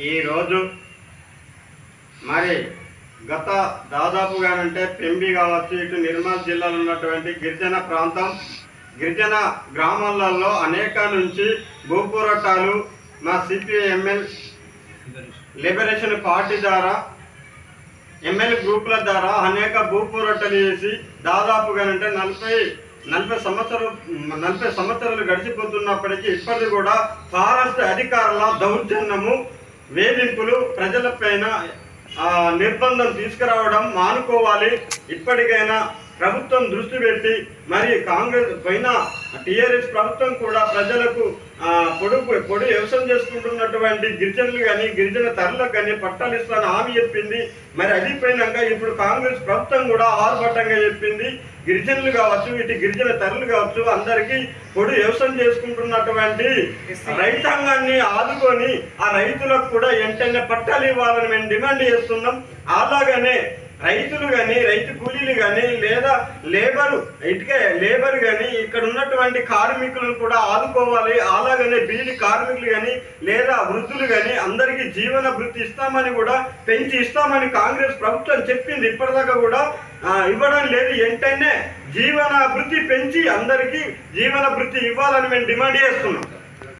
ఈరోజు మరి గత దాదాపుగానంటే పెంబి కావచ్చు ఇటు నిర్మల్ జిల్లాలో ఉన్నటువంటి గిరిజన ప్రాంతం గిరిజన గ్రామాలలో అనేక నుంచి భూపోరాటాలు మా సిపిఎంఎల్ లిబరేషన్ పార్టీ ద్వారా ఎమ్మెల్యే గ్రూపుల ద్వారా అనేక భూపోరాటాలు చేసి దాదాపుగానంటే నలభై నలభై సంవత్సరాలు నలభై సంవత్సరాలు గడిచిపోతున్నప్పటికీ ఇప్పటికి కూడా ఫారెస్ట్ అధికారుల దౌర్జన్యము వేధింపులు ప్రజలపైన నిర్బంధం తీసుకురావడం మానుకోవాలి. ఇప్పటికైనా ప్రభుత్వం దృష్టి పెట్టి మరి కాంగ్రెస్ పైన టీఆర్ఎస్ ప్రభుత్వం కూడా ప్రజలకు పొడు పొడి వ్యవసాయం చేసుకుంటున్నటువంటి గిరిజనులు కానీ గిరిజన తరలకు కానీ పట్టాలు ఇస్తాను హామీ చెప్పింది. మరి అది పోయినాక ఇప్పుడు కాంగ్రెస్ ప్రభుత్వం కూడా ఆర్భటంగా చెప్పింది. గిరిజనులు కావచ్చు ఇటు గిరిజన తరలు కావచ్చు అందరికీ పొడి వ్యవసాయం చేసుకుంటున్నటువంటి రైతాంగాన్ని ఆదుకొని ఆ రైతులకు కూడా వెంటనే పట్టాలు ఇవ్వాలని మేము డిమాండ్ చేస్తున్నాం. అలాగనే రైతులు కానీ రైతు కూలీలు కానీ లేదా లేబరు ఇటుకే లేబర్ కానీ ఇక్కడ ఉన్నటువంటి కార్మికులను కూడా ఆదుకోవాలి. అలాగనే బీలి కార్మికులు కానీ లేదా వృద్ధులు కానీ అందరికీ జీవన వృత్తి ఇస్తామని కూడా పెంచి ఇస్తామని కాంగ్రెస్ ప్రభుత్వం చెప్పింది. ఇప్పటిదాకా కూడా ఇవ్వడం లేదు. వెంటనే జీవన పెంచి అందరికీ జీవన ఇవ్వాలని మేము డిమాండ్ చేస్తున్నాం.